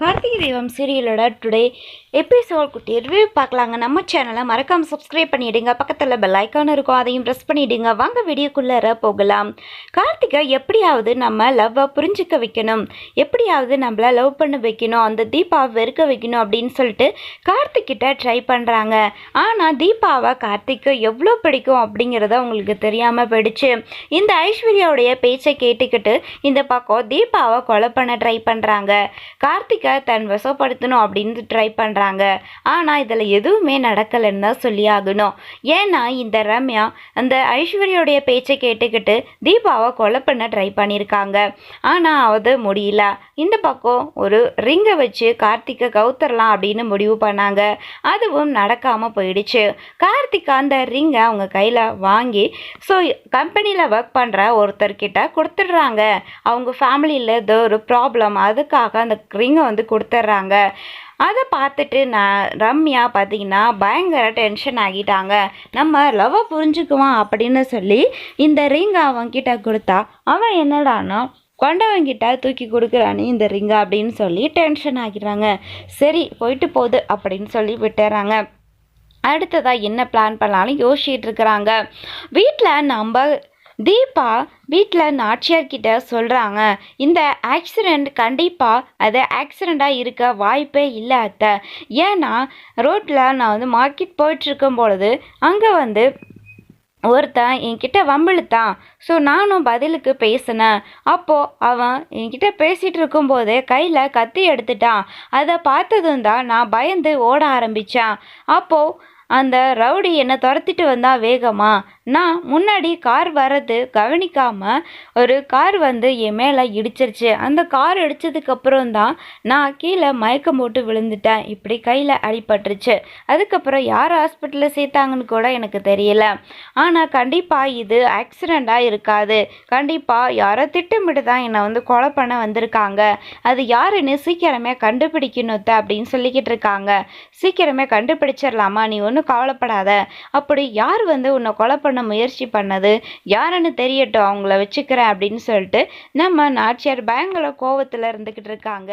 கார்த்திகை தெய்வம் சீரியலோட today episode குட்டி review பார்க்கலாங்க. நம்ம சேனலை மறக்காமல் சப்ஸ்கிரைப் பண்ணிவிடுங்க பக்கத்தில் பெல் ஐக்கான் இருக்கும். அதையும் ப்ரெஸ் பண்ணிவிடுங்க வாங்க வீடியோக்குள்ளே போகலாம். கார்த்திகை எப்படியாவது நம்ம லவ்வை புரிஞ்சிக்க வைக்கணும். எப்படியாவது நம்மளை லவ் பண்ண வைக்கணும். அந்த தீபாவை வெறுக்க வைக்கணும் அப்படின்னு சொல்லிட்டு கார்த்திக்கிட்ட ட்ரை பண்ணுறாங்க ஆனால் தீபாவை கார்த்திக்கு எவ்வளோ பிடிக்கும் அப்படிங்கிறத அவங்களுக்கு தெரியாமல் போயிடுச்சு. இந்த ஐஸ்வர்யாவுடைய பேச்சை கேட்டுக்கிட்டு இந்த பக்கம் தீபாவை கொலை பண்ண ட்ரை பண்ணுறாங்க கார்த்திகை தன் வசப்படுத்தணும் அப்படின்னு ட்ரை பண்ணுறாங்க ஆனால் இதில் எதுவுமே நடக்கலைன்னு தான் சொல்லி ஆகணும். ஏன்னா இந்த ரம்யா அந்த ஐஸ்வர்யோடைய பேச்சை கேட்டுக்கிட்டு தீபாவை கொலை பண்ண ட்ரை பண்ணியிருக்காங்க ஆனால் அது முடியல. இந்த பக்கம் ஒரு ரிங்கை வச்சு கார்த்திகை கவுத்தரலாம் அப்படின்னு முடிவு பண்ணாங்க. அதுவும் நடக்காமல் போயிடுச்சு. கார்த்திக் அந்த ரிங்கை அவங்க கையில் வாங்கி ஸோ கம்பெனியில் ஒர்க் பண்ணுற ஒருத்தர்கிட்ட கொடுத்துட்றாங்க. அவங்க ஃபேமிலியில் ஏதோ ஒரு ப்ராப்ளம் அதுக்காக அந்த ரிங்கை வந்து கொடுத்துட்றாங்க. அதை பார்த்துட்டு நான் ரம்யா பார்த்தீங்கன்னா பயங்கர டென்ஷன் ஆகிட்டாங்க. நம்ம லவ்வை புரிஞ்சுக்குவான் அப்படின்னு சொல்லி இந்த ரிங்கை அவன்கிட்ட கொடுத்தா அவன் என்னடானா கொண்டவங்கிட்ட தூக்கி கொடுக்குறானே இந்த ரிங்கை அப்படின்னு சொல்லி டென்ஷன் ஆகிடுறாங்க. சரி போயிட்டு போகுது அப்படின்னு சொல்லி விட்டுறாங்க. அடுத்ததாக என்ன பிளான் பண்ணாலும் யோசிச்சுட்டு இருக்கிறாங்க. வீட்டில் நம்ம தீபா வீட்டில் நாச்சியார்கிட்ட சொல்கிறாங்க இந்த ஆக்சிடெண்ட் கண்டிப்பாக அது ஆக்சிடெண்ட்டாக இருக்க வாய்ப்பே இல்லை அத்தை. ஏன்னா ரோட்டில் நான் வந்து மார்க்கெட் போயிட்டுருக்கும் பொழுது அங்கே வந்து ஒருத்தன் என்கிட்ட வம்பிழுத்தான். ஸோ நானும் பதிலுக்கு பேசினேன். அப்போது அவன் என்கிட்ட பேசிகிட்டு இருக்கும்போதே கையில் கத்தி எடுத்துட்டான். அதை பார்த்ததும் தான் நான் பயந்து ஓட ஆரம்பித்தேன் அப்போது அந்த ரவுடி என்னை துரத்திட்டு வந்தா வேகமாக நான் முன்னாடி கார் வர்றது கவனிக்காமல் ஒரு கார் வந்து என் மேலே இடிச்சிருச்சு. அந்த கார் இடிச்சதுக்கப்புறம் தான் நான் கீழே மயக்கம் போட்டு விழுந்துட்டேன். இப்படி கையில் அடிபட்டுருச்சு. அதுக்கப்புறம் யார் ஹாஸ்பிட்டலில் சேர்த்தாங்கன்னு கூட எனக்கு தெரியல. ஆனால் கண்டிப்பாக இது ஆக்சிடெண்ட்டாக இருக்காது. கண்டிப்பாக யாரோ திட்டமிட்டு தான் என்னை வந்து கொலை பண்ண வந்திருக்காங்க. அது யாருன்னு சீக்கிரமே கண்டுபிடிக்கணும் அப்படின்னு சொல்லிக்கிட்டு இருக்காங்க. சீக்கிரமே கண்டுபிடிச்சிடலாமா நீ ஒன்றும் கவலைப்படாத. அப்படி யார் வந்து உன்னை கொலை பண்ண முயற்சி பண்ணது. யாருன்னு தெரியட்டும் அவங்கள வச்சுக்கிறேன் அப்படின்னு சொல்லிட்டு நம்ம நாச்சியார் பயங்கர கோவத்தில் இருந்துக்கிட்டு இருக்காங்க.